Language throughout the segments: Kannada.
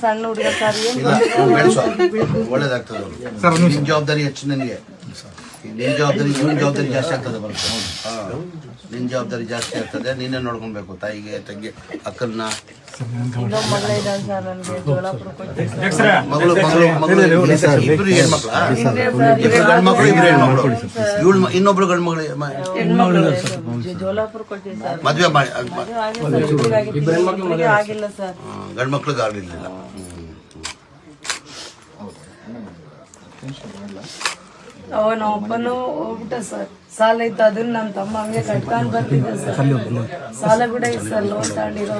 ಸಣ್ಣ ಹುಡುಗ ಸರ್ ಒಳ್ಳೇದಾಗ್ತದೆ ಜವಾಬ್ದಾರಿ ಹೆಚ್ಚು ನನಗೆ. ನಿನ್ ಜವಾಬ್ದಾರಿ ಇವನ್ ಜವಾಬ್ದಾರಿ ಜಾಸ್ತಿ ಆಗ್ತದೆ ಬರುತ್ತೆ. ಹಾ. ನಿನ್ ಜವಾಬ್ದಾರಿ ಜಾಸ್ತಿ ಆಗ್ತದೆ ನೀನೇ ನೋಡ್ಕೊಬೇಕು ತಾಯಿಗೆ ತಂಗಿ ಅಕ್ಕನ್ನ. ಮಗಳ ಸರ್ ನನ್ಗೆ ಜೋಲಾಪುರಕ್ಕೆ ಸರ್. ಮಗಳು ಮಗಳು ಮಗಳು ಇಬ್ರು ಹೆಣ್ಮಕ್ಳ. ಇಬ್ರು ಗಂಡು ಮಕ್ಕಳು ಇಬ್ರು ಹೆಣ್ಮಕ್ಳು. ಇವಳು ಇನ್ನೊಬ್ರು ಗಂಡು ಮಗಳು ಮದುವೆ ಮಾಡಿ ಗಂಡು ಮಕ್ಳಿಗೆ ಆಗಲಿಲ್ಲ. ಅವನ ಒಬ್ಬನು ಹೋಗ್ಬಿಟ್ಟ ಸರ್. ಸಾಲ ಇತ್ತು ಅದನ್ನ ನಮ್ಮ ತಮ್ಮ ಹಂಗೆ ಕಟ್ಕೊಂಡ್ ಬರ್ತಿದ್ದ ಸರ್. ಸಾಲ ಕೂಡ ಇತ್ತು ಸರ್ ಲೋನ್ ತಗೊಂಡಿರೋ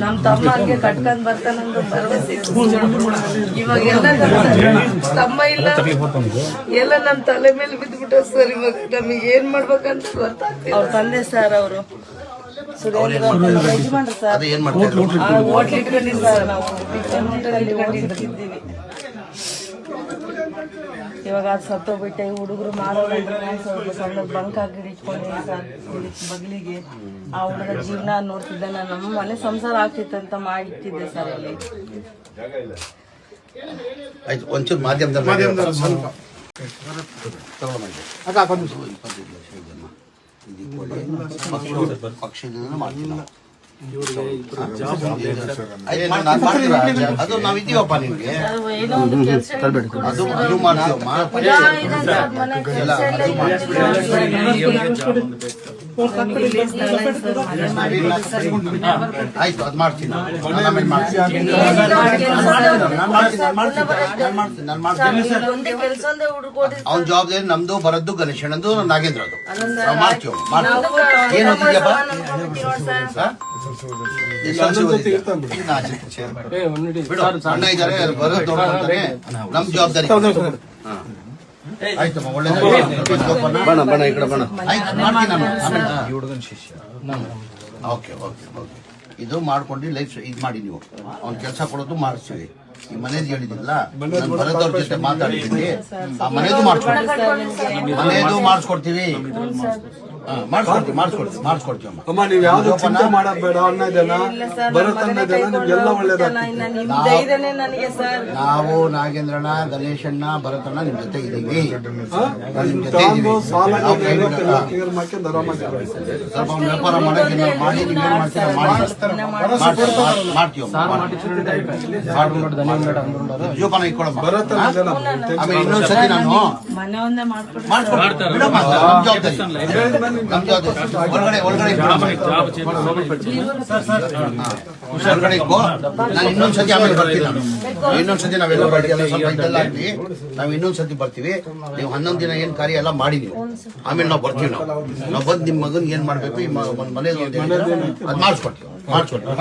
ನಮ್ಮ ತಮ್ಮ ಹಂಗೆ ಕಟ್ಕೊಂಡ್ ಬರ್ತಾನಂದು ಭರವಸೆ ಇವಾಗ ಎಲ್ಲ ನಮ್ ತಮ್ಮ ಇಲ್ಲ. ಎಲ್ಲ ನಮ್ಮ ತಲೆ ಮೇಲೆ ಬಿದ್ಬಿಟ್ಟ ಸರ್ ಇವಾಗ. ನಮಗೆ ಏನ್ ಮಾಡ್ಬೇಕಂತ ಗೊತ್ತಾಗ್ತಿಲ್ಲ. ಅವ್ರ ತಂದೆ ಸರ್ ಅವರು. ಹೋಟ್ಲಿ ಸರ್. ನಾವು. ಸುರೇಂದ್ರ ಅಂತ ಯಜಮಾನ್ರು ಸರ್ ಅದು ಏನ್ ಮಾಡ್ತಾ ಇದ್ರು? ಆ ಹೋಟ್ಲ್ ಇಟ್ಕೊಂಡಿದ್ದು ಸರ್ ನಾವು ಕಿಚನ್ ಹೋಟೆಲ್ ಇಟ್ಕೊಂಡಿದ್ದೀವಿ ಇವಾಗ ಅದು ಸತ್ತೋಗ್ಬಿಟ್ಟೆ ಈ ಹುಡುಗರು ಮಾಡೋದು ಸ್ವಲ್ಪ ಸಣ್ಣ ಬಂಕ್ ಹಾಕಿ ಇಲ್ಲಿ ಬಗ್ಲಿಗೆ. ಆ ಹುಡುಗ ಜೀವನ ನೋಡ್ತಿದ್ದೆ ನಾನು ನಮ್ಮ ಮನೆ ಸಂಸಾರ ಆಗ್ತಿತ್ತಂತ ಮಾಡಿಟ್ಟಿದ್ದೆ ಸರ್ ಅಲ್ಲಿ ಆಯ್ತು ಒಂಚೂರು ಮಾಧ್ಯಮದ ಸ್ವಲ್ಪ ಪಕ್ಷದಿಂದ ಮಾಡ್ತೀವಿ ನಾವು. ಆಯ್ತು, ಮಾಡ್- ನಾನ್ ಮಾಡ್ತೀರಾ? ಅದು ನಾವ್ ಇದೀವಪ್ಪ ನಿಮ್ಗೆ ಅದು ಏನೋ ಒಂದು ಕೆಲಸ ಅದು ಅದು ಮಾಡ್ತೀವಮ್ಮ ಆಯ್ತು ಅದು ಮಾಡ್ತೀನಿ ಅವನ ಜವಾಬ್ದಾರಿ ನಮ್ದು ಬರದ್ದು ಗಣೇಶನಂದು ನಾಗೇಂದ್ರ ಅದು ನಾವು ಮಾಡ್ತೀವಿ ಮಾಡ್ತೀವಿ. ಏನು ಓದಿದ್ಯಪ್ಪ ಅಣ್ಣ ಇದ್ದಾರೆ ಬರೋದು ನಮ್ ಜವಾಬ್ದಾರಿ. ಹಾ. ಆಯ್ತಮ್ಮ ನಾನು. ಆಮೇಲೆ ಓಕೆ ಓಕೆ ಓಕೆ. ಇದು ಮಾಡ್ಕೊಂಡು ಲೈಫ್ ಇದು ಮಾಡಿ ನೀವು. ಅವ್ನ ಕೆಲಸ ಕೊಡೋದು ಮಾಡಿಸ್ತೀವಿ. ಈ ಮನೇದು ಹೇಳಿದಿಲ್ಲ ನಾನು ಬರೋದವ್ರ ಜೊತೆ ಮಾತಾಡ್ತೀನಿ ಆ ಮನೇದು ಮಾಡಿಸ್ಕೊಡ್ತೀವಿ ಮನೇದು ಮಾಡಿಸ್ಕೊಡ್ತೀವಿ. ಮಾಡಿಸ್ಕೊಡ್ತೀವಿ ಮಾಡಿಸ್ಕೊಡ್ತೀವಿ ಮಾಡಿಸ್ಕೊಡ್ತೀವಿ ಅಮ್ಮ. ಅಮ್ಮ ನೀವ್ ಯಾವ್ದು ಚಿಂತೆ ಬೇಡ ನಿಮ್ಗೆಲ್ಲ ಒಳ್ಳೇದಾಗ್ತದೆ. ನಾವು ನಾಗೇಂದ್ರಣ್ಣ ಗಣೇಶಣ್ಣ ಭರತಣ್ಣ ನಿಮ್ ಜೊತೆ ಇದೀವಿ ನಾವು ನಿಮ್ ಜೊತೆ ತಾಂದು ಇದೀವಿ ಸಾಲ ನಾವು ಕೈ ಬಿಡಲ್ಲ. ಕ್ಲಿಯರ್ ಮಾಡ್ಕೊಂಡು ಆರಾಮಾಗಿರ್ಬೇಕು ಸ್ವಲ್ಪ ಒಂದು ವ್ಯಾಪಾರ ಮಾಡಕ್ಕೆ ಏನಾದ್ರು ಮಾಡಿ ಮಾಡ್ತೀರಾ? ಮಾಡ್ತೀವಿ, ಮಾಡ್- ಮಾಡ್ತೀವಮ್ಮ ಮಾಡ್ತೀವಿ. ಜೋಪಾನ ಇಟ್ಕೊಳಮ್ಮ. ಭರತ್ ಅನ್ನೋದನ್ನ ಆಮೇಲೆ ಇನ್ನೊಂದ್ಸತಿ ನಾನು ಮನೆ ಒಂದೇ ಬಿಡಮ್ಮ ಜವಾಬ್ದಾರಿ. ಹೊರಗಡೆ ಹೊರಗಡೆ ಇಕ್ಕೋ. ನಾನು ಇನ್ನೊಂದ್ಸತಿ ಆಮೇಲೆ ಬರ್ತೀನಿ ನಾನು. ಇನ್ನೊಂದ್ಸತಿ ನಾವೆಲ್ಲ ಬರ್ತೀವಿ ಸ್ವಲ್ಪ ಇದೆಲ್ಲ ನಾವು ಇನ್ನೊಂದ್ಸತಿ ಬರ್ತೀವಿ. ನೀವು ಹನ್ನೊಂದು ದಿನ ಏನು ಕಾರ್ಯ ಎಲ್ಲ ಮಾಡಿ ನೀವು. ಆಮೇಲೆ ನಾವು ಬರ್ತೀವಿ ನಾವು. ನಾವು ಬಂದು ನಿಮ್ಮ ಮಗನ್ ಏನ್ ಮಾಡ್ಬೇಕು ಈ ಒಂದ್ ಒಂದ್ ಏನಿದೆ, ಅದ್ ಮಾಡಿಸ್ಕೊಡ್ತೀವಿ. ಮಾಡಿಸ್ಕೊಡ್ತೀವಿ.